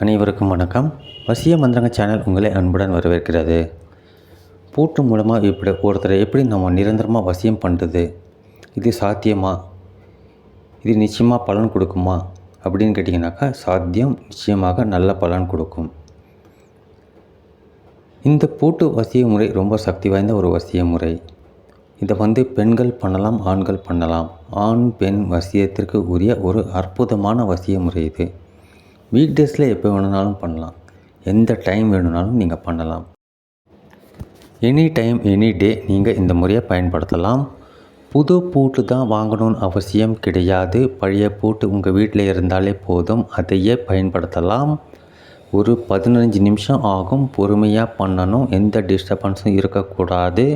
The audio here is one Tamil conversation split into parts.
அனைவருக்கும் வணக்கம். வசிய மந்திரங்க சேனல் உங்களை அன்புடன் வரவேற்கிறது. பூட்டு மூலமாக இப்படி ஒருத்தரை எப்படி நம்ம நிரந்தரமாக வசியம் பண்ணுறது இது சாத்தியமா? இது நிச்சயமாக பலன் கொடுக்குமா? அப்படின்னு கேட்டிங்கனாக்கா சாத்தியம் நிச்சயமாக நல்ல பலன் கொடுக்கும். இந்த பூட்டு வசிய முறை ரொம்ப சக்தி வாய்ந்த ஒரு வசிய முறை. இதை வந்து பெண்கள் பண்ணலாம் ஆண்கள் பண்ணலாம். ஆண் பெண் வசியத்திற்கு உரிய ஒரு அற்புதமான வசிய முறை இது. வீக் டேஸில் எப்போ வேணுனாலும் பண்ணலாம். எந்த டைம் வேணுனாலும் நீங்கள் பண்ணலாம். எனி டைம் எனி டே நீங்கள் இந்த முறையை பயன்படுத்தலாம். புது பூட்டு தான் வாங்கணும்னு அவசியம் கிடையாது. பழைய பூட்டு உங்கள் வீட்டில் இருந்தாலே போதும். அதையே பயன்படுத்தலாம். ஒரு பதினஞ்சு நிமிஷம் ஆகும். பொறுமையாக பண்ணணும். எந்த டிஸ்டர்பன்ஸும் இருக்கக்கூடாது.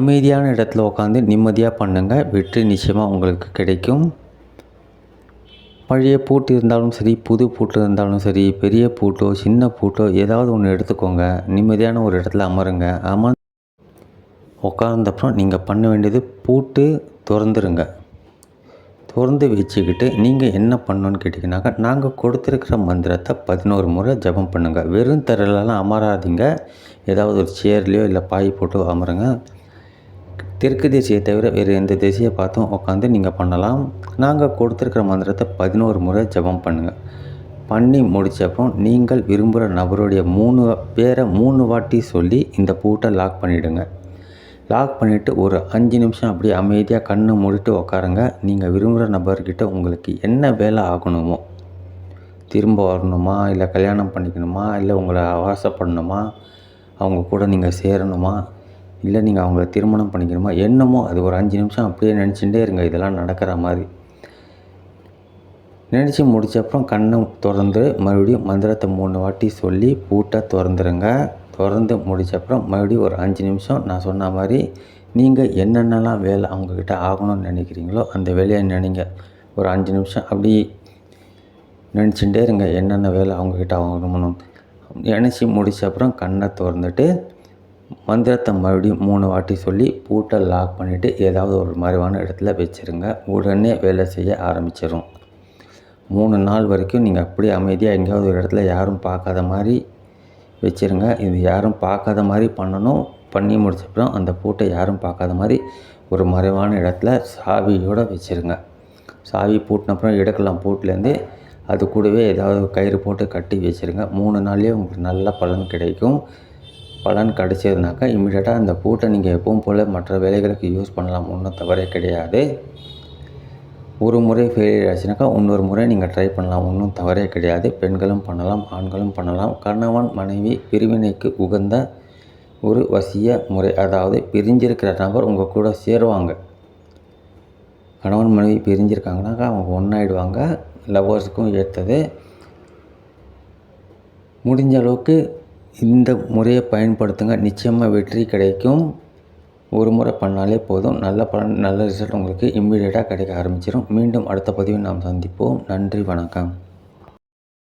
அமைதியான இடத்துல உட்காந்து நிம்மதியாக பண்ணுங்கள் வெற்றி நிச்சயமாக உங்களுக்கு கிடைக்கும். பழைய பூட்டு இருந்தாலும் சரி புது பூட்டு இருந்தாலும் சரி பெரிய பூட்டோ சின்ன பூட்டோ ஏதாவது ஒன்று எடுத்துக்கோங்க. நிம்மதியான ஒரு இடத்துல அமருங்க. அமர் உட்கார்ந்தப்புறம் நீங்கள் பண்ண வேண்டியது பூட்டு திறந்துருங்க. திறந்து வச்சுக்கிட்டு நீங்கள் என்ன பண்ணணுன்னு கேட்டிங்கனாக்கா நாங்கள் கொடுத்துருக்கிற மந்திரத்தை பதினோரு முறை ஜபம் பண்ணுங்கள் வெறும் தரலாம் அமராதீங்க. ஏதாவது ஒரு சேர்லேயோ இல்லை பாய் போட்டோ அமருங்க. தெற்கு திசையை தவிர வேறு எந்த திசையை பார்த்தும் உட்காந்து நீங்கள் பண்ணலாம். நாங்கள் கொடுத்துருக்கிற மந்திரத்தை பதினோரு முறை ஜபம் பண்ணுங்கள் பண்ணி முடித்தப்போ நீங்கள் விரும்புகிற நபருடைய மூணு பேரை மூணு வாட்டி சொல்லி இந்த பூட்டை லாக் பண்ணிவிடுங்க லாக் பண்ணிவிட்டு ஒரு அஞ்சு நிமிஷம் அப்படியே அமைதியாக கண்ணை மூடிட்டு உட்காருங்க நீங்கள் விரும்புகிற நபர்கிட்ட உங்களுக்கு என்ன வேலை ஆகணுமோ திரும்ப வரணுமா இல்லை கல்யாணம் பண்ணிக்கணுமா இல்லை உங்களை ஆசைப்படணுமா அவங்க கூட நீங்கள் சேரணுமா இல்லை நீங்கள் அவங்கள திருமணம் பண்ணிக்கணுமா? என்னமோ அது ஒரு அஞ்சு நிமிஷம் அப்படியே நினச்சிட்டே இருங்க இதெல்லாம் நடக்கிற மாதிரி. நினச்சி முடிச்சப்புறம் கண்ணை திறந்து மறுபடியும் மந்திரத்தை மூணு வாட்டி சொல்லி பூட்டை திறந்துருங்க. திறந்து முடிச்சப்புறம் மறுபடியும் ஒரு அஞ்சு நிமிஷம் நான் சொன்ன மாதிரி நீங்கள் என்னென்னலாம் வேலை அவங்கக்கிட்ட ஆகணும்னு நினைக்கிறீங்களோ அந்த வேலையை நினைங்க. ஒரு அஞ்சு நிமிஷம் அப்படி நினச்சிட்டே இருங்க என்னென்ன வேலை அவங்கக்கிட்ட ஆகணும்னு. நினச்சி முடிச்ச அப்புறம் கண்ணை திறந்துட்டு மந்திரத்தை மறுபடியும் மூணு வாட்டி சொல்லி பூட்டை லாக் பண்ணிவிட்டு ஏதாவது ஒரு மறைவான இடத்துல வச்சுருங்க. உடனே வேலை செய்ய ஆரம்பிச்சிடும் மூணு நாள் வரைக்கும் நீங்கள் அப்படியே அமைதியாக எங்கேயாவது ஒரு இடத்துல யாரும் பார்க்காத மாதிரி வச்சுருங்க. இது யாரும் பார்க்காத மாதிரி பண்ணணும். பண்ணி முடிச்சப்பறம் அந்த பூட்டை யாரும் பார்க்காத மாதிரி ஒரு மறைவான இடத்துல சாவியோடு வச்சுருங்க. சாவி பூட்டினப்புறம் எடுக்கலாம். பூட்டிலேருந்து அது கூடவே ஏதாவது கயிறு போட்டு கட்டி வச்சுருங்க. மூணு நாள்லேயே உங்களுக்கு நல்ல பலன் கிடைக்கும். பலன் கிடச்சதுனாக்கா இம்மிடியட்டாக அந்த பூட்டை நீங்கள் எப்பவும் போல் மற்ற வேலைகளுக்கு யூஸ் பண்ணலாம். ஒன்றும் தவறே கிடையாது. ஒரு முறை ஃபெயிலியர் ஆச்சுனாக்கா இன்னொரு முறை நீங்கள் ட்ரை பண்ணலாம். ஒன்றும் தவறே கிடையாது. பெண்களும் பண்ணலாம் ஆண்களும் பண்ணலாம். கணவன் மனைவி பிரிவினைக்கு உகந்த ஒரு வசிய முறை. அதாவது பிரிஞ்சிருக்கிற நபர் உங்கள் கூட சேருவாங்க. கணவன் மனைவி பிரிஞ்சிருக்காங்கனாக்கா அவங்க ஒன்றாயிடுவாங்க லவ்வர்ஸுக்கும் ஏற்றது. முடிஞ்ச அளவுக்கு இந்த முறையை பயன்படுத்துங்க. நிச்சயமாக வெற்றி கிடைக்கும். ஒரு முறை பண்ணாலே போதும். நல்ல பலன் நல்ல ரிசல்ட் உங்களுக்கு இம்மிடியேட்டாக கிடைக்க ஆரம்பிச்சிடும் மீண்டும் அடுத்த பதிவில் நாம் சந்திப்போம். நன்றி வணக்கம்.